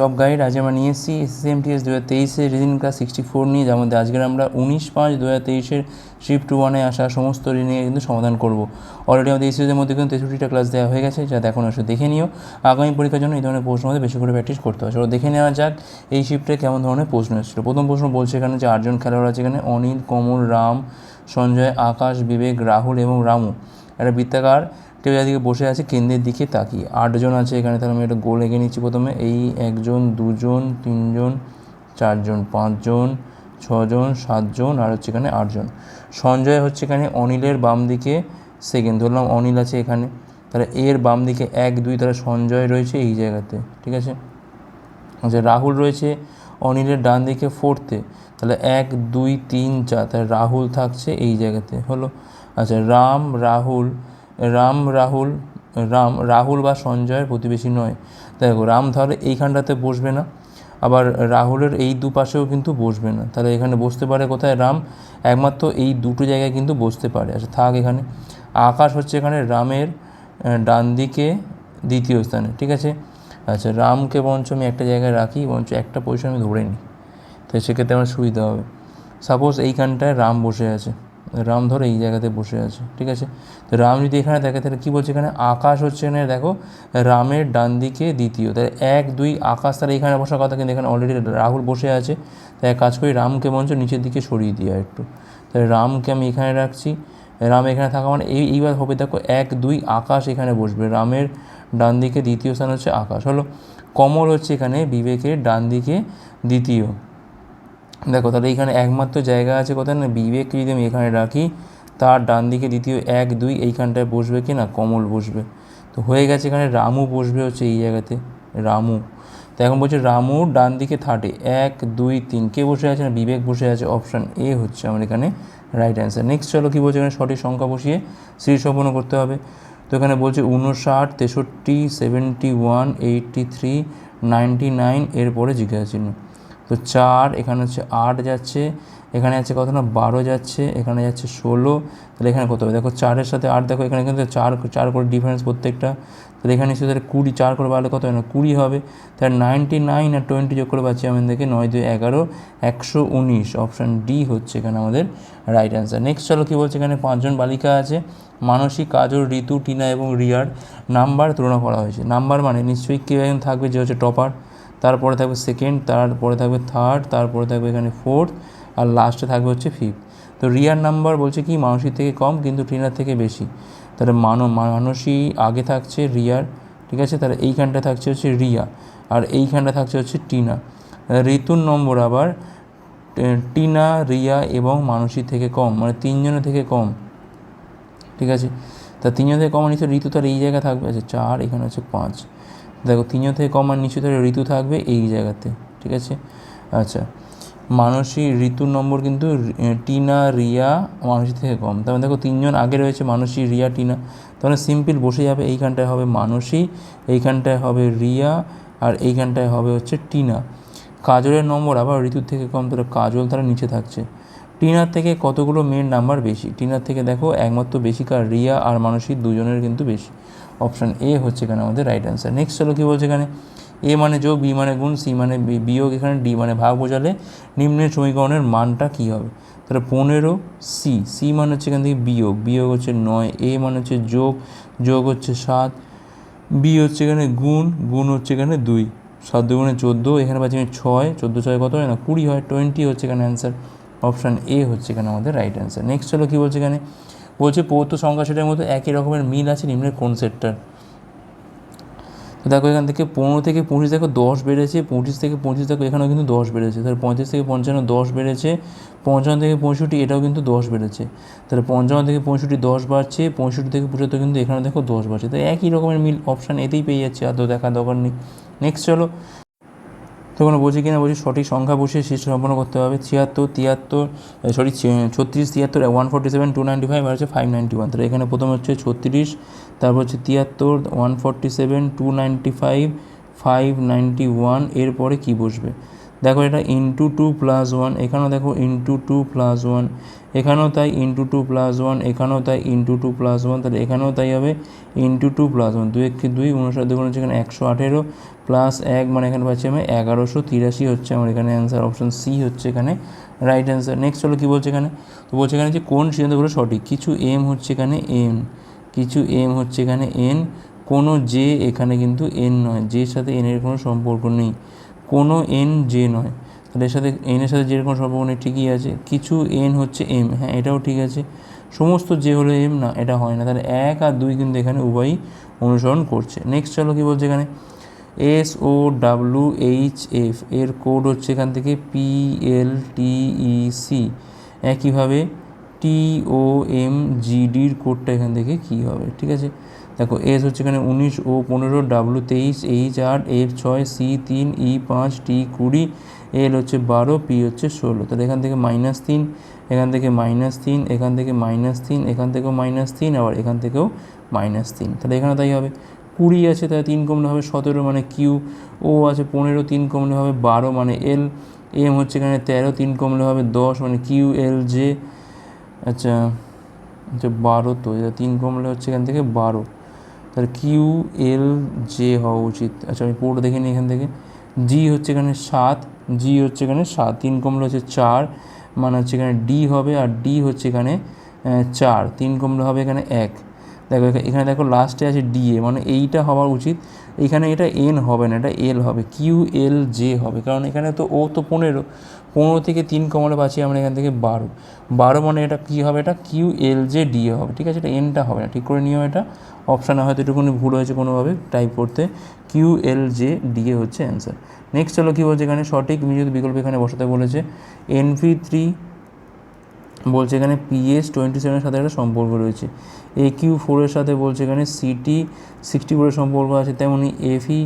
Job guide আজ আমরা নিয়ে এসেছি এসএসএমটিএস দু হাজার তেইশের রিডিং ক্লাস সিক্সটি ফোর নিয়ে, যার মধ্যে আজকের আমরা উনিশ পাঁচ দু হাজার তেইশের শিফট ওয়ানে আসা সমস্ত নিয়ে কিন্তু সমাধান করব। অলরেডি আমাদের এই সিরিজের মধ্যে কিন্তু তেষট্টিটা ক্লাস দেওয়া হয়ে গেছে যা দেখুন আসলে দেখে নিও। আগামী পরীক্ষার জন্য এই ধরনের প্রশ্ন মধ্যে বেশি করে প্র্যাকটিস করতে হবে। চলো দেখে নেওয়া যাক এই শিফটে কেমন ধরনের প্রশ্ন এসেছিল। প্রথম প্রশ্ন বলছে এখানে যে আটজন খেলোয়াড় আছে এখানে, অনিল, কমল, রাম, সঞ্জয়, আকাশ, বিবেক, রাহুল এবং রামু। একটা বৃত্তাকার টেবিলের দিকে বসে আছে, কেন্দ্রের দিকে তাকিয়ে। আটজন আছে এখানে, তাহলে আমি একটা গোল এঁকে নিচ্ছি প্রথমে। এই একজন, দুজন, তিনজন, চারজন, পাঁচজন, ছজন, সাতজন, আর হচ্ছে এখানে আটজন। সঞ্জয় হচ্ছে এখানে অনিলের বাম দিকে সেকেন্ড ধরলাম অনিল আছে এখানে। তাহলে এর বাম দিকে এক, দুই, তাহলে সঞ্জয় রয়েছে এই জায়গাতে, ঠিক আছে? আচ্ছা রাহুল রয়েছে অনিলের ডান দিকে ফোর্থে তাহলে এক, দুই, তিন, চার, তাহলে রাহুল থাকছে এই জায়গাতে, হলো? আচ্ছা রাম, রাহুল রাম রাহুল রাম, রাহুল বা সঞ্জয়ের প্রতিবেশী নয়। দেখো, রাম তাহলে এইখানটাতে বসবে না, আবার রাহুলের এই দুপাশেও কিন্তু বসবে না। তাহলে এখানে বসতে পারে কোথায়? রাম একমাত্র এই দুটো জায়গায় কিন্তু বসতে পারে। আচ্ছা থাক এখানে। আকাশ হচ্ছে এখানে রামের ডান দিকে দ্বিতীয় স্থানে, ঠিক আছে? আচ্ছা রামকে বরঞ্চ আমি একটা জায়গায় রাখি, বরঞ্চ একটা পজিশন আমি ধরে নিই। তো সেক্ষেত্রে আমার সুবিধা হবে। সাপোজ এইখানটায় রাম বসে আছে। রাম ধরো এই জায়গাতে বসে আছে, ঠিক আছে? তো রাম যদি এখানে দেখে, তাহলে কী বলছে এখানে? আকাশ হচ্ছে এখানে, দেখো, রামের ডান দিকে দ্বিতীয়। তাহলে এক, দুই, আকাশ তাহলে এখানে বসার কথা, কিন্তু এখানে অলরেডি রাহুল বসে আছে। তাই এক কাজ করি, রামকে বরঞ্চ নিচের দিকে সরিয়ে আর একটু। তাহলে রামকে আমি এখানে রাখছি। রাম এখানে থাকা মানে এই, এইবার হবে, দেখো, এক, দুই, আকাশ এখানে বসবে। রামের ডান দিকে দ্বিতীয় স্থান হচ্ছে আকাশ। হলো, কমল হচ্ছে এখানে বিবেকের ডান দিকে দ্বিতীয়। দেখো, তাহলে এখানে একমাত্র জায়গা আছে কোথায় না? বিবেককে যদি আমি এখানে রাখি, তার ডান দিকে দ্বিতীয় এক, দুই, এইখানটায় বসবে কি না? কমল বসবে। তো হয়ে গেছে এখানে রামু বসবে হচ্ছে এই জায়গাতে, রামু। তো এখন বলছে রামুর ডান দিকে থার্ডে এক, দুই, তিন। কে বসে আছে না? বিবেক বসে আছে। অপশান এ হচ্ছে আমার এখানে রাইট অ্যান্সার নেক্সট চলো কী বলছে এখানে? সঠিক সংখ্যা বসিয়ে সিরিজ সম্পন্ন করতে হবে। তো এখানে বলছে উনষাট, তেষট্টি seventy one eighty three ninety nine এরপরে জিজ্ঞাসা চিহ্ন তো চার, এখানে হচ্ছে আট যাচ্ছে, এখানে আছে কত না, বারো যাচ্ছে, এখানে যাচ্ছে ষোলো, তাহলে এখানে কত হবে? দেখো চারের সাথে আট, দেখো এখানে কিন্তু চার চার করে ডিফারেন্স প্রত্যেকটা, তাহলে এখানে শুধু তাহলে কুড়ি, চার করে বাড়লে কত হয় না, কুড়ি হবে, তাহলে নাইনটি নাইন আর টোয়েন্টি যোগ করে পাচ্ছি আমাদের দেখে নয়, দুই, এগারো, একশো উনিশ অপশান ডি হচ্ছে এখানে আমাদের রাইট অ্যান্সার নেক্সট চলো কী বলছে এখানে, পাঁচজন বালিকা আছে, মানসী, কাজল, ঋতু, টিনা এবং রিয়ার নাম্বার তুলনা করা হয়েছে নাম্বার মানে নিশ্চয়ই কেউ একজন থাকবে যে হচ্ছে টপার তারপরে থাকবে সেকেন্ড তারপরে থাকবে থার্ড তারপরে থাকবে এখানে ফোর্থ আর লাস্টে থাকবে হচ্ছে ফিফথ তো রিয়ার নাম্বার বলছে কি মানসীর থেকে কম কিন্তু টিনার থেকে বেশি। তাহলে মানো, মানসী আগে থাকছে রিয়ার, ঠিক আছে? তাহলে এইখানটা থাকছে হচ্ছে রিয়া, আর এইখানটা থাকছে হচ্ছে টিনা। ঋতুর নম্বর আবার টিনা, রিয়া এবং মানসী থেকে কম মানে তিনজনের থেকে কম, ঠিক আছে? তা তিনজন থেকে কম আর নিচে ঋতু তার এই জায়গায় থাকবে আচ্ছা চার, এখানে হচ্ছে পাঁচ। দেখো তিনজন থেকে কম আর নিচে তাহলে ঋতু থাকবে এই জায়গাতে, ঠিক আছে? আচ্ছা মানসী ঋতুর নম্বর কিন্তু টিনা, রিয়া, মানসী থেকে কম। তারপরে দেখো, তিনজন আগে রয়েছে মানসী, রিয়া, টিনা। তাহলে সিম্পল বসে যাবে, এইখানটায় হবে মানসী, এইখানটায় হবে রিয়া, আর এইখানটায় হবে হচ্ছে টিনা। কাজলের নম্বর আবার ঋতুর থেকে কম, তাহলে কাজল তারা নিচে থাকছে। টিনার থেকে কতগুলো মেয়ের নাম্বার বেশি? টিনার থেকে দেখো, একমাত্র বেশি কার রিয়া আর মানসিক দুজনের কিন্তু বেশি। অপশান এ হচ্ছে এখানে আমাদের রাইট অ্যান্সার নেক্সট চলো কী বলছে এখানে? এ মানে যোগ বি মানে গুণ সি মানে বিয়োগ। এখানে ডি মানে ভাগ বোঝালে নিম্নের সমীকরণের মানটা কী হবে? তাহলে পনেরো সি সি মানে হচ্ছে এখান থেকে বিয়োগ। বিয়োগ হচ্ছে নয়। এ মানে হচ্ছে যোগ। যোগ হচ্ছে সাত। বি হচ্ছে এখানে গুণ। গুণ হচ্ছে এখানে দুই। সাত দুগুণে চোদ্দ, এখানে পাচ্ছি আমি ছয়। চোদ্দ ছয় কত হয় না? কুড়ি হয়। টোয়েন্টি হচ্ছে এখানে অ্যান্সার অপশান এ হচ্ছে এখানে আমাদের রাইট অ্যান্সার নেক্সট চলো কী বলছে এখানে? বলছে পৌত্র সংখ্যা সেটার মধ্যে একই রকমের মিল আছে নিম্নের কোন সেটটার। দেখো এখান থেকে পনেরো থেকে পঁচিশ, দেখো দশ বেড়েছে, পঁচিশ থেকে পঁচিশ, দেখো এখানেও কিন্তু দশ বেড়েছে। তাহলে পঁয়ত্রিশ থেকে পঞ্চান্ন দশ বেড়েছে, পঞ্চান্ন থেকে পঁয়ষট্টি এটাও কিন্তু দশ বেড়েছে। তাহলে পঞ্চান্ন থেকে পঁয়ষট্টি দশ বাড়ছে, পঁয়ষট্টি থেকে পঁচাত্তর কিন্তু এখানে দেখো দশ বাড়ছে। তো একই রকমের মিল অপশান এতেই পেয়ে যাচ্ছে, আর তো দেখার দরকার নেই। নেক্সট চলো। তখন বলছি কিনা বলছি সঠিক সংখ্যা বসে শেষ সম্পন্ন করতে হবে। ছিয়াত্তর, তিয়াত্তর সরি ছত্রিশ, তিয়াত্তর one forty seven two ninety five আর হচ্ছে ফাইভ নাইনটি ওয়ান তাহলে এখানে প্রথম হচ্ছে ছত্রিশ, তারপর হচ্ছে তিয়াত্তর one forty seven two ninety five five ninety one এরপরে কী বসবে? দেখো এটা ইন্টু টু প্লাস ওয়ান এখানেও দেখো ইন্টু টু প্লাস ওয়ান এখানেও তাই ইন্টু টু প্লাস ওয়ান এখানেও তাই ইন্টু টু প্লাস ওয়ান তাহলে এখানেও তাই হবে ইন্টু টু প্লাস ওয়ান দুই একটি দুই উনষাট দুগুণ হচ্ছে এখানে একশো আঠেরো প্লাস এক মানে এখানে পাচ্ছি আমি এগারোশো তিরাশি হচ্ছে আমার এখানে অ্যান্সার অপশন সি হচ্ছে এখানে রাইট অ্যান্সার নেক্সট হলো কী বলছে এখানে? তো বলছে এখানে যে কোন সিদ্ধান্তগুলো সঠিক? কিছু এম হচ্ছে এখানে এন কিছু এম হচ্ছে এখানে এন কোনো জে এখানে কিন্তু এন নয় জের সাথে এনের কোনো সম্পর্ক নেই। কোনো এন জে নয়। তাহলে এর সাথে এনের সাথে জের কোনো সম্পর্ক নেই ঠিকই আছে। কিছু এন হচ্ছে এম হ্যাঁ এটাও ঠিক আছে। সমস্ত যে হলো এম না, এটা হয় না। তাহলে এক আর দুই কিন্তু এখানে উভয়ই অনুসরণ করছে। নেক্সট চলো কী বলছে এখানে? S O W H F এর কোড হচ্ছে এখান থেকে পি এল টি ই সি একইভাবে টি ও এম জিডির কোডটা এখান থেকে কী হবে? ঠিক আছে? দেখো এস হচ্ছে এখানে উনিশ ও পনেরো ডাব্লু তেইশ এইচ আট এফ ছয় সি তিন ই পাঁচ টি কুড়ি এল হচ্ছে বারো পি হচ্ছে ষোলো। তাহলে এখান থেকে মাইনাস তিন, এখান থেকে মাইনাস তিন, এখান থেকে মাইনাস তিন, এখান থেকেও মাইনাস তিন, আবার এখান থেকেও মাইনাস তিন। তাহলে এখানে তাই হবে। কুড়ি আছে, তাহলে তিন কমলে হবে সতেরো মানে কিউ ও আছে পনেরো, তিন কমলে হবে বারো মানে এল এম হচ্ছে এখানে তেরো, তিন কমলে হবে দশ মানে কিউ এল জে আচ্ছা আচ্ছা বারো তো তিন কমলে হচ্ছে এখান থেকে বারো। তাহলে কিউ এল জে হওয়া উচিত। আচ্ছা আমি পুরোটা দেখে নিই এখান থেকে। জি হচ্ছে এখানে সাত জি হচ্ছে এখানে সাত। তিন কমলে হচ্ছে চার মানে হচ্ছে এখানে ডি হবে আর ডি হচ্ছে এখানে চার। তিন কমলে হবে এখানে এক। দেখো এখানে দেখো লাস্টে আছে ডিএ মানে এইটা হওয়া উচিত। এখানে এটা এন হবে না, এটা এল হবে। কিউ এল জে হবে। কারণ এখানে তো ও তো পনেরো পনেরো থেকে তিন কমলে পাচ্ছি আমরা এখান থেকে বারো। বারো মানে এটা কী হবে? এটা কিউ এল জে ডিএ হবে, ঠিক আছে? এটা এনটা হবে না। ঠিক করে নিও এটা। অপশানে হয়তো একটুখানি ভুল হয়েছে কোনোভাবে টাইপ করতে। Q L J D A হচ্ছে অ্যান্সার নেক্সট চলো কী বলছে এখানে? সঠিক মিলিত বিকল্প এখানে বসাতে বলেছে। এনভি থ্রি বলছে এখানে পিএস টোয়েন্টি সেভেনের সাথে একটা সম্পর্ক রয়েছে। এ কিউ ফোরের সাথে বলছে এখানে সিটি সিক্সটি ফোরের সম্পর্ক আছে, তেমনি এফই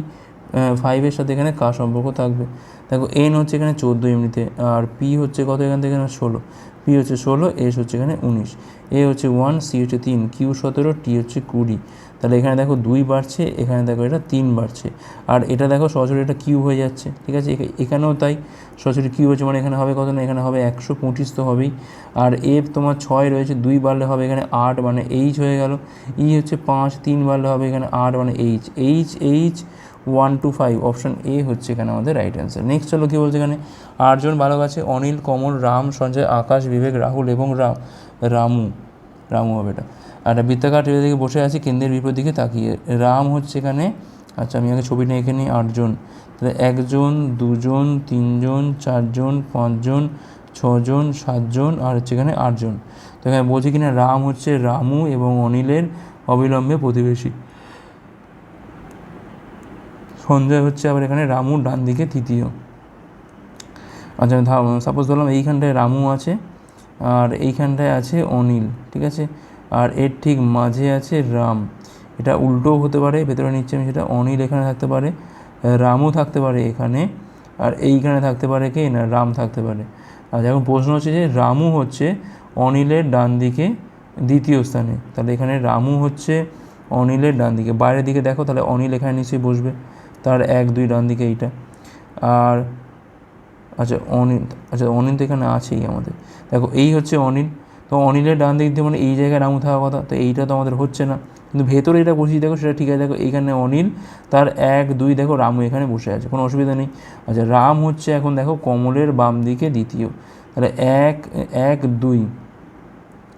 ফাইভের সাথে এখানে কার সম্পর্ক থাকবে? দেখো এন হচ্ছে এখানে চোদ্দ এমনিতে আর পি হচ্ছে কত এখান থেকে? এখানে ষোলো। পি হচ্ছে ষোলো এস হচ্ছে এখানে উনিশ। এ হচ্ছে ওয়ান সি হচ্ছে তিন কিউ সতেরো টি হচ্ছে কুড়ি। তাহলে এখানে দেখো দুই বাড়ছে, এখানে দেখো এটা তিন বাড়ছে। আর এটা দেখো সরাসরি এটা কিউ হয়ে যাচ্ছে, ঠিক আছে? এখানেও তাই, সরাসরি কিউ হচ্ছে মানে এখানে হবে কত না, এখানে হবে একশো পঁচিশ তো হবেই। আর এফ তোমার ছয় রয়েছে, দুই বাড়লে হবে এখানে আট মানে এইচ হয়ে গেল। ই হচ্ছে পাঁচ, তিন বাড়লে হবে এখানে আট মানে H. H H, one, two, five, option A হচ্ছে এখানে আমাদের রাইট অ্যান্সার নেক্সট চলো কী বলছে এখানে? আটজন বালক আছে, অনিল, কমল, রাম, সঞ্জয়, আকাশ, বিবেক, রাহুল এবং রাম রামু। রামু হবে এটা। আর একটা বৃত্তাকার টেবিল দিকে বসে আছে, কেন্দ্রের বিপরীত দিকে তাকিয়ে। রাম হচ্ছে এখানে। আচ্ছা আমি আগে ছবিটা এঁকে নিই আটজন। তাহলে একজন, দুজন, তিনজন, চারজন, পাঁচজন, ছজন, সাতজন, আর হচ্ছে এখানে আটজন। তো এখানে বলছি কিনা, রাম হচ্ছে রামু এবং অনিলের অবিলম্বে প্রতিবেশী। সঞ্জয় হচ্ছে আবার এখানে রামু ডান দিকে তৃতীয়। আচ্ছা সাপোজ ধরলাম এইখানটায় রামু আছে, আর এইখানটায় আছে অনিল, ঠিক আছে? আর এর ঠিক মাঝে আছে রাম। এটা উল্টোও হতে পারে, ভেতরে নিচ্ছে আমি সেটা অনিল এখানে থাকতে পারে, রামও থাকতে পারে এখানে, আর এইখানে থাকতে পারে কে? না, রাম থাকতে পারে। আর এখন প্রশ্ন হচ্ছে যে রামু হচ্ছে অনিলের ডান দিকে দ্বিতীয় স্থানে। তাহলে এখানে রামু হচ্ছে অনিলের ডান দিকে। বাইরের দিকে দেখো, তাহলে অনিল এখানে নিশ্চয়ই বসবে। তার এক, দুই ডান দিকে এইটা। আর আচ্ছা অনিল আচ্ছা অনিল তো এখানে আছেই আমাদের। দেখো, এই হচ্ছে অনিল। তো অনিলের ডান দিক দিয়ে মানে এই জায়গায় রামু থাকার কথা, তো এইটা তো আমাদের হচ্ছে না। কিন্তু ভেতরে এটা বসিয়ে দেখো, সেটা ঠিক আছে। দেখো এইখানে অনিল, তার এক, দুই, দেখো, রামু এখানে বসে আছে, কোনো অসুবিধা নেই। আচ্ছা রাম হচ্ছে এখন দেখো কমলের বাম দিকে দ্বিতীয়। তাহলে এক এক, দুই।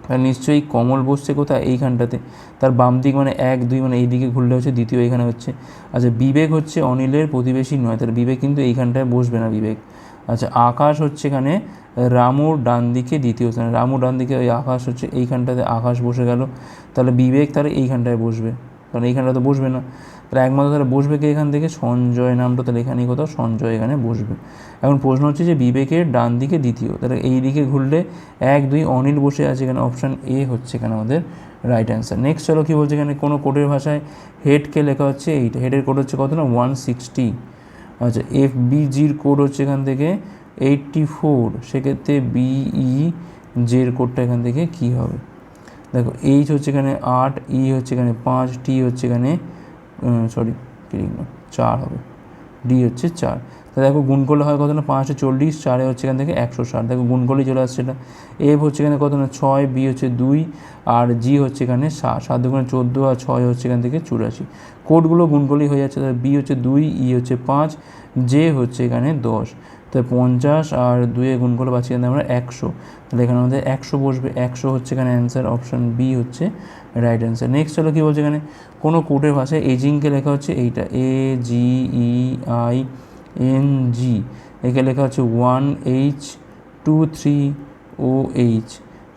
আর নিশ্চয়ই কমল বসছে কোথায়? এইখানটাতে। তার বাম দিক মানে এক, দুই মানে এই দিকে ঘুরলে হচ্ছে দ্বিতীয় এখানে হচ্ছে। আচ্ছা বিবেক হচ্ছে অনিলের প্রতিবেশী নয়, তাহলে বিবেক কিন্তু এইখানটায় বসবে না, বিবেক। আচ্ছা আকাশ হচ্ছে এখানে রামুর ডান দিকে দ্বিতীয় স্থানে। রামুর ডান দিকে ওই আকাশ হচ্ছে এইখানটাতে আকাশ বসে গেল। তাহলে বিবেক তাহলে এইখানটায় বসবে। কারণ এইখানটা তো বসবে না। তাহলে একমাত্র তাহলে বসবে কি এখান থেকে? সঞ্জয় নামটা তাহলে এখানেই কোথাও সঞ্জয় এখানে বসবে। এখন প্রশ্ন হচ্ছে যে বিবেকের ডান দিকে দ্বিতীয়, তাহলে এই দিকে ঘুরলে এক, দুই অনিল বসে আছে এখানে। অপশান এ হচ্ছে এখানে আমাদের রাইট অ্যান্সার নেক্সট চলো কী বলছে এখানে? কোনো কোডের ভাষায় হেডকে লেখা হচ্ছে এইটা। হেডের কোড হচ্ছে কত না? ওয়ান সিক্সটি আচ্ছা এফ বিজির কোড হচ্ছে এখান থেকে এইটটি ফোর সেক্ষেত্রে বিই জের কোডটা এখান থেকে কি হবে? দেখো এইচ হচ্ছে এখানে আট ই হচ্ছে এখানে পাঁচ টি হচ্ছে এখানে সরি চার হবে। ডি হচ্ছে চার। তো দেখো গুণ করলে হয় কত না? পাঁচশো চল্লিশ, চারে হচ্ছে এখান থেকে একশো ষাট। দেখো গুণ করলেই চলে আসছে এটা। এফ হচ্ছে এখানে কত না? ছয়, বি হচ্ছে দুই, আর জি হচ্ছে এখানে সাত সাত দুগুণে চোদ্দ, আর ছয় হচ্ছে এখান থেকে চুরাশি। কোডগুলো গুণ করলেই হয়ে যাচ্ছে। তাহলে বি হচ্ছে দুই, ই হচ্ছে পাঁচ, জে হচ্ছে এখানে দশ। তাই পঞ্চাশ, আর দুয়ে গুণ করে পাচ্ছি এখানে আমরা একশো। তাহলে এখানে আমাদের একশো বসবে। একশো হচ্ছে এখানে অ্যান্সার অপশান বি হচ্ছে রাইট অ্যান্সার নেক্সট হলো কী বলছে এখানে? কোনো কোডের ভাষায় এজিংকে লেখা হচ্ছে এইটা। এ জি ই আই এন জি একে লেখা হচ্ছে one H two three O H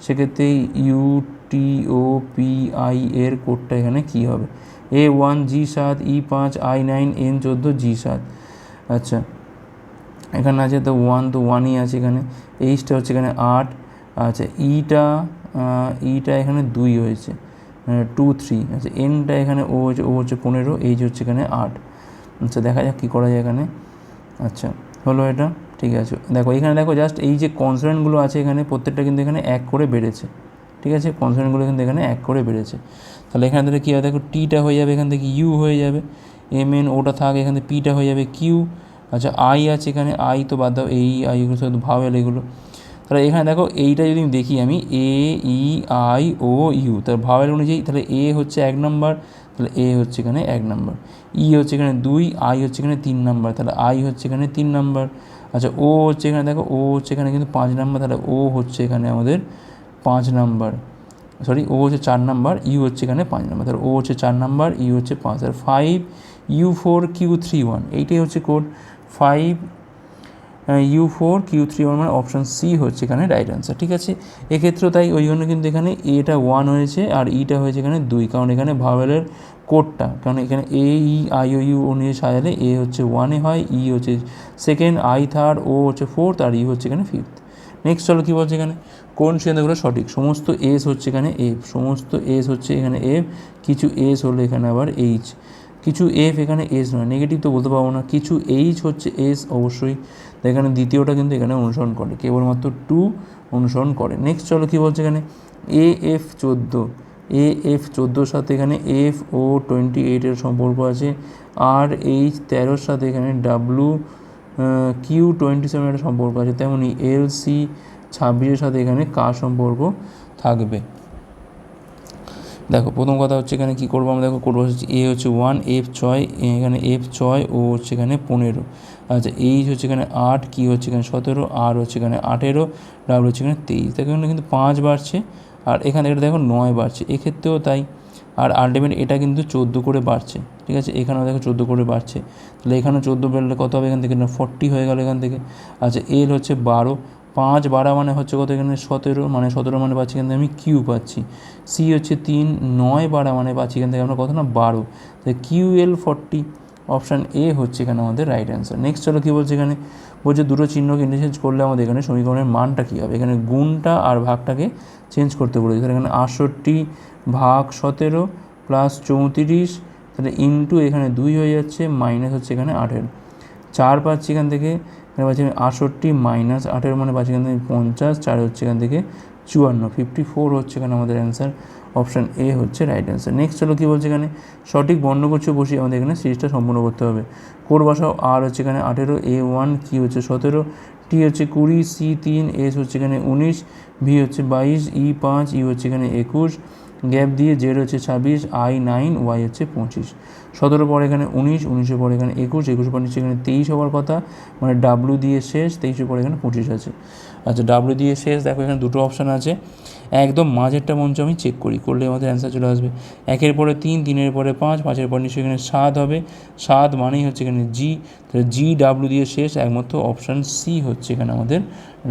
সেক্ষেত্রে U T O P I এর কোডটা এখানে কী হবে? এ ওয়ান জি সাত ই পাঁচ আই নাইন এন চোদ্দ জি সাত। আচ্ছা এখানে আছে তো ওয়ান তো ওয়ানই আছে এখানে। এইচটা হচ্ছে এখানে আট। আচ্ছা ইটা ইটা এখানে দুই হয়েছে। টু থ্রি আচ্ছা এনটা এখানে ও হচ্ছে ও হচ্ছে পনেরো এইচ হচ্ছে এখানে আট। আচ্ছা দেখা যাক কী করা যায় এখানে। আচ্ছা হলো এটা, ঠিক আছে। দেখো, এখানে দেখো জাস্ট এই যে কনসোনেন্টগুলো আছে এখানে, প্রত্যেকটা কিন্তু এখানে এক করে বেড়েছে। ঠিক আছে? কনসোনেন্টগুলো কিন্তু এখানে এক করে বেড়েছে। তাহলে এখানে থেকে কী হবে? দেখো টিটা হয়ে যাবে এখান থেকে ইউ হয়ে যাবে। এম এন ওটা থাক, এখান থেকে পিটা হয়ে যাবে কিউ আচ্ছা আই আছে এখানে আই তো বাদ দাও এই আই এগুলো শুধু ভাওয়েল এগুলো। তাহলে এখানে দেখো, এইটা যদি দেখি আমি A E I O U তাহলে ভাওয়েল অনুযায়ী, তাহলে এ হচ্ছে এক নম্বর তাহলে এ হচ্ছে এখানে এক নম্বর। ই হচ্ছে এখানে দুই আই হচ্ছে এখানে তিন নম্বর। তাহলে আই হচ্ছে এখানে তিন নম্বর। আচ্ছা ও হচ্ছে এখানে, দেখো ও হচ্ছে এখানে কিন্তু পাঁচ নম্বর। তাহলে ও হচ্ছে এখানে আমাদের পাঁচ নাম্বার। সরি ও হচ্ছে চার নাম্বার ইউ হচ্ছে এখানে পাঁচ নাম্বার। তাহলে ও হচ্ছে চার নাম্বার ইউ হচ্ছে পাঁচ। আর five U four Q three one এইটাই হচ্ছে code five U four Q three one মানে অপশান সি হচ্ছে এখানে রাইট অ্যান্সার ঠিক আছে? এক্ষেত্রেও তাই, ওই জন্য কিন্তু এখানে এটা ওয়ান হয়েছে আর ইটা হয়েছে এখানে দুই, কারণ এখানে ভাওয়েলের কোডটা কারণ এখানে এ ই আই ও ইউ অনুযায়ী সাজালে এ হচ্ছে ওয়ানে হয় ই হচ্ছে সেকেন্ড আই থার্ড ও হচ্ছে ফোর্থ আর ই হচ্ছে এখানে ফিফথ নেক্সট চলো কী বলছে এখানে? কোন সিদ্ধান্তগুলো সঠিক? সমস্ত এস হচ্ছে এখানে এফ সমস্ত এস হচ্ছে এখানে এফ কিছু এস হলো এখানে আবার এইচ কিছু এফ এখানে এস নয় নেগেটিভ তো বলতে পারব না, কিছু এইচ হচ্ছে এস অবশ্যই। এখানে দ্বিতীয়টা কিন্তু এখানে অনুসরণ করে, কেবলমাত্র টু অনুসরণ করে। নেক্সট চলো কী বলছে এখানে? এ এফ চোদ্দ এ এফ চোদ্দোর সাথে এখানে এফ ও টোয়েন্টি এইটের সম্পর্ক আছে আর এইচ তেরোর সাথে এখানে ডাব্লু কিউ টোয়েন্টি সেভেনের সম্পর্ক আছে তেমনই এল সি ছাব্বিশের সাথে এখানে কার সম্পর্ক থাকবে। দেখো, প্রথম কথা হচ্ছে এখানে কী করব আমরা? দেখো করব হচ্ছে এ হচ্ছে ওয়ান এফ ছয় এখানে এফ ছয়, ও হচ্ছে এখানে পনেরো। আচ্ছা এইচ হচ্ছে এখানে আট কি হচ্ছে এখানে সতেরো আর হচ্ছে এখানে আঠেরো ডাব্লু হচ্ছে এখানে তেইশ। দেখো কিন্তু পাঁচ বাড়ছে, আর এখানে এটা দেখো, নয় বাড়ছে। এক্ষেত্রেও তাই। আর আলটিমেট এটা কিন্তু চোদ্দ করে বাড়ছে, ঠিক আছে? এখানেও দেখো চোদ্দ করে বাড়ছে। তাহলে এখানেও চোদ্দ বেরোলে কত হবে এখান থেকে? না ফর্টি হয়ে গেল এখান থেকে। আচ্ছা এল হচ্ছে বারো পাঁচ বাড়া মানে হচ্ছে কত এখানে? সতেরো মানে সতেরো মানে পাচ্ছি এখান থেকে আমি কিউ পাচ্ছি। সি হচ্ছে তিন, নয় বাড়া মানে পাচ্ছি এখান থেকে আমরা কত না? বারো। তাহলে Q L forty option A হচ্ছে এখানে আমাদের রাইট অ্যান্সার নেক্সট চলো কী বলছে এখানে? বলছে দুটো চিহ্নকে ইন্টারচেঞ্জ করলে আমাদের এখানে সমীকরণের মানটা কী হবে? এখানে গুণটা আর ভাগটাকে চেঞ্জ করতে বলেছে। তাহলে এখানে আটষট্টি ভাগ সতেরো প্লাস চৌত্রিশ, তাহলে ইন্টু এখানে দুই হয়ে যাচ্ছে মাইনাস হচ্ছে এখানে আঠেরো চার পাচ্ছি এখান থেকে এখানে পাচ্ছি আমি আটষট্টি মাইনাস আঠেরো মানে পাচ্ছি এখান থেকে পঞ্চাশ, চার হচ্ছে এখান থেকে চুয়ান্ন ফিফটি ফোর হচ্ছে এখানে আমাদের অ্যান্সার অপশান এ হচ্ছে রাইট অ্যান্সার নেক্সট চলো কী বলছে এখানে? সঠিক বর্ণগুচ্ছ বসিয়ে আমাদের এখানে সিরিজটা সম্পূর্ণ করতে হবে। কোর বসাও আর হচ্ছে এখানে আঠেরো এ ওয়ান কি হচ্ছে সতেরো টি হচ্ছে কুড়ি সি তিন এস হচ্ছে এখানে উনিশ ভি হচ্ছে বাইশ ই পাঁচ ই হচ্ছে এখানে একুশ গ্যাপ দিয়ে জেড হচ্ছে ছাব্বিশ, আই নাইন, ওয়াই হচ্ছে পঁচিশ। সতেরো পরে এখানে উনিশ, উনিশের পরে এখানে একুশ একুশ পরে নিচে এখানে তেইশ হওয়ার কথা মানে ডাব্লু দিয়ে শেষ, তেইশের পরে এখানে পঁচিশ আছে। আচ্ছা ডাব্লু দিয়ে শেষ, দেখো এখানে দুটো অপশান আছে। একদম মাঝেরটা মঞ্চ আমি চেক করি, করলে আমাদের অ্যান্সার চলে আসবে। একের পরে তিন, তিনের পরে পাঁচ, পাঁচের পরে নিশ্চয়ই এখানে সাত হবে। সাত মানেই হচ্ছে এখানে জি তাহলে জি ডাব্লু দিয়ে শেষ, একমাত্র অপশান সি হচ্ছে এখানে আমাদের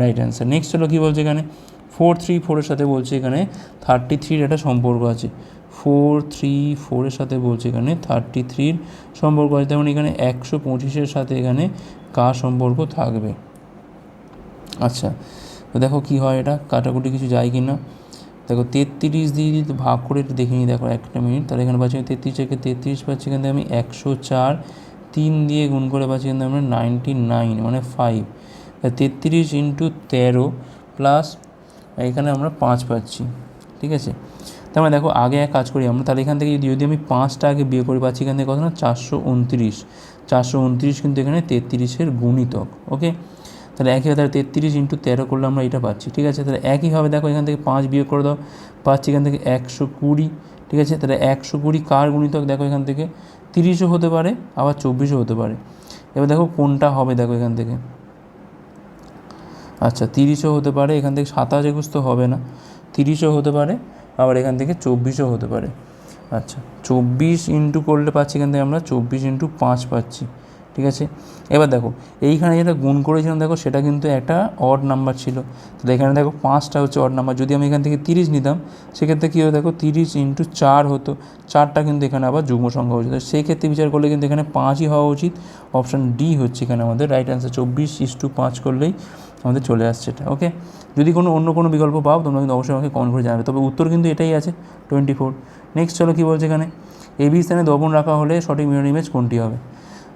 রাইট অ্যান্সার নেক্সট হলো কী বলছে এখানে? ফোর থ্রি ফোরের সাথে বলছে এখানে থার্টি থ্রির একটা সম্পর্ক আছে। ফোর থ্রি ফোরের সাথে বলছে এখানে থার্টি থ্রির সম্পর্ক আছে। তেমন এখানে একশো পঁচিশের সাথে এখানে কার সম্পর্ক থাকবে। আচ্ছা তো দেখো কী হয় এটা? কাটাকুটি কিছু যায় কি না দেখো তেত্রিশ দিয়ে যদি ভাগ করে একটু দেখে নিই, দেখো একটা মিনিট, তাহলে এখানে পাচ্ছি তেত্রিশ থেকে তেত্রিশ পাচ্ছি এখান থেকে আমি একশো চার, তিন দিয়ে গুণ করে পাচ্ছি থেকে আমরা নাইনটি নাইন মানে ফাইভ তেত্রিশ ইন্টু তেরো প্লাস এখানে আমরা পাঁচ পাচ্ছি, ঠিক আছে? তার মানে দেখো, আগে এক কাজ করি আমরা, তাহলে এখান থেকে যদি যদি আমি পাঁচটা আগে বিয়ে করে, পাচ্ছি এখান থেকে কত না? চারশো উনত্রিশ। চারশো উনত্রিশ কিন্তু এখানে তেত্রিশের গুণিতক, ওকে? তাহলে একইভাবে তাহলে তেত্রিশ ইন্টু তেরো করলে আমরা এটা পাচ্ছি, ঠিক আছে? তাহলে একইভাবে দেখো, এখান থেকে পাঁচ বিয়োগ করে দাও, পাচ্ছি এখান থেকে একশো কুড়ি, ঠিক আছে? তাহলে একশো কুড়ি কার গুণিতক? দেখো এখান থেকে তিরিশও হতে পারে, আবার চব্বিশও হতে পারে। এবার দেখো কোনটা হবে, দেখো এখান থেকে। আচ্ছা তিরিশও হতে পারে, এখান থেকে সাতাশ একুশ তো হবে না। তিরিশও হতে পারে, আবার এখান থেকে চব্বিশও হতে পারে। আচ্ছা চব্বিশ ইন্টু করলে পাচ্ছি এখান থেকে আমরা চব্বিশ ইন্টু পাঁচ পাচ্ছি, ঠিক আছে? এবার দেখো, এইখানে যেটা গুণ করেছিলাম, দেখো সেটা কিন্তু একটা অড নাম্বার ছিল। তাহলে এখানে দেখো পাঁচটা হচ্ছে অড নাম্বার যদি আমি এখান থেকে তিরিশ নিতাম, সেক্ষেত্রে কী হতো দেখো, তিরিশ ইন্টু চার হতো। চারটা কিন্তু এখানে আবার যুগ্ম সংখ্যা হচ্ছে। সেই ক্ষেত্রে বিচার করলে কিন্তু এখানে পাঁচই হওয়া উচিত। অপশান ডি হচ্ছে এখানে আমাদের রাইট অ্যান্সার চব্বিশ ইস টু পাঁচ করলেই আমাদের চলে আসছে এটা ওকে যদি কোনো অন্য কোনো বিকল্প পাও, তোমরা কিন্তু অবশ্যই আমাকে কমেন্ট করে জানাবে। তবে উত্তর কিন্তু এটাই আছে টোয়েন্টি ফোর নেক্সট চলো কী বলছে এখানে? এ বি স্থানে দবন রাখা হলে সঠিক মিরর ইমেজ কোনটি হবে?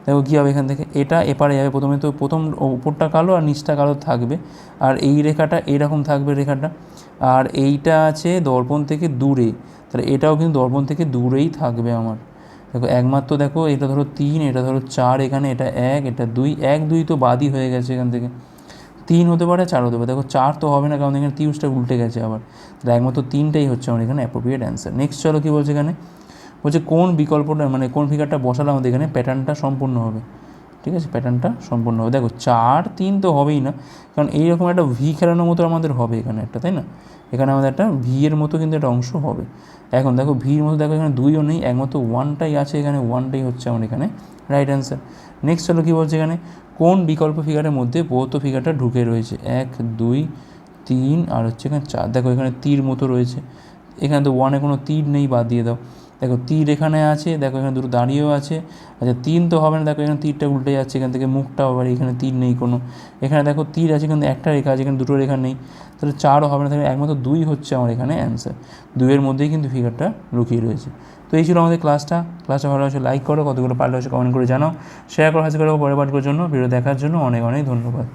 দেখো কী হবে এখান থেকে। এটা এপারে যাবে। প্রথমে তো প্রথম উপরটা কালো আর নিচটা কালো থাকবে। আর এই রেখাটা এইরকম থাকবে রেখাটা। আর এইটা আছে দর্পণ থেকে দূরে। তাহলে এটাও কিন্তু দর্পণ থেকে দূরেই থাকবে আমার। দেখো একমাত্র দেখো, এটা ধরো তিন, এটা ধরো চার, এখানে এটা এক, এটা দুই, এক, দুই তো বাদই হয়ে গেছে এখান থেকে। তিন হতে পারে, চার হতে পারে। দেখো, চার তো হবে না, কারণ এখানে তিরিশটা উল্টে গেছে আবার। একমাত্র তিনটাই হচ্ছে আমার এখানে অ্যাপ্রোপ্রিয়েট অ্যান্সার নেক্সট চলো কী বলছে এখানে? বলছে কোন বিকল্পটা মানে কোন ফিগারটা বসালে আমাদের এখানে প্যাটার্নটা সম্পূর্ণ হবে? ঠিক আছে প্যাটার্নটা সম্পূর্ণ হবে। দেখো, চার, তিন তো হবেই না, কারণ এইরকম একটা ভি খেলানোর মতো আমাদের হবে এখানে একটা, তাই না? এখানে আমাদের একটা ভি এর মতো কিন্তু একটা অংশ হবে। এখন দেখো ভির মতো দেখো, এখানে দুইও নেই, একমাত্র ওয়ানটাই আছে, এখানে ওয়ানটাই হচ্ছে আমার এখানে রাইট অ্যান্সার নেক্সট চলো কী বলছে এখানে? কোন বিকল্প ফিগারের মধ্যে বৌদ্ধ ফিগারটা ঢুকে রয়েছে? এক, দুই, তিন, আর হচ্ছে এখানে চার। দেখো এখানে তীর মতো রয়েছে। এখানে তো ওয়ানে কোনো তীর নেই, বাদ দিয়ে দাও। দেখো, তীর এখানে আছে, দেখো এখানে দুটো দাঁড়িয়েও আছে। আচ্ছা তিন তো হবে না, দেখো এখানে তীরটা উল্টে যাচ্ছে, এখান থেকে মুখটা আবার এখানে তীর নেই কোনো। এখানে দেখো তীর আছে কিন্তু একটা রেখা আছে, এখানে দুটো রেখা নেই। তাহলে চারও হবে না, তাহলে একমাত্র দুই হচ্ছে আমার এখানে অ্যান্সার দুইয়ের মধ্যেই কিন্তু ফিগারটা লুকিয়ে রয়েছে। তো এই ছিল আমাদের ক্লাসটা ক্লাসটা ভালো হচ্ছে লাইক করো, কতগুলো পারলে হচ্ছে কমেন্ট করে জানাও। শেয়ার করো, হাসি করো পরে পাঠকের জন্য। ভিডিও দেখার জন্য অনেক অনেক ধন্যবাদ।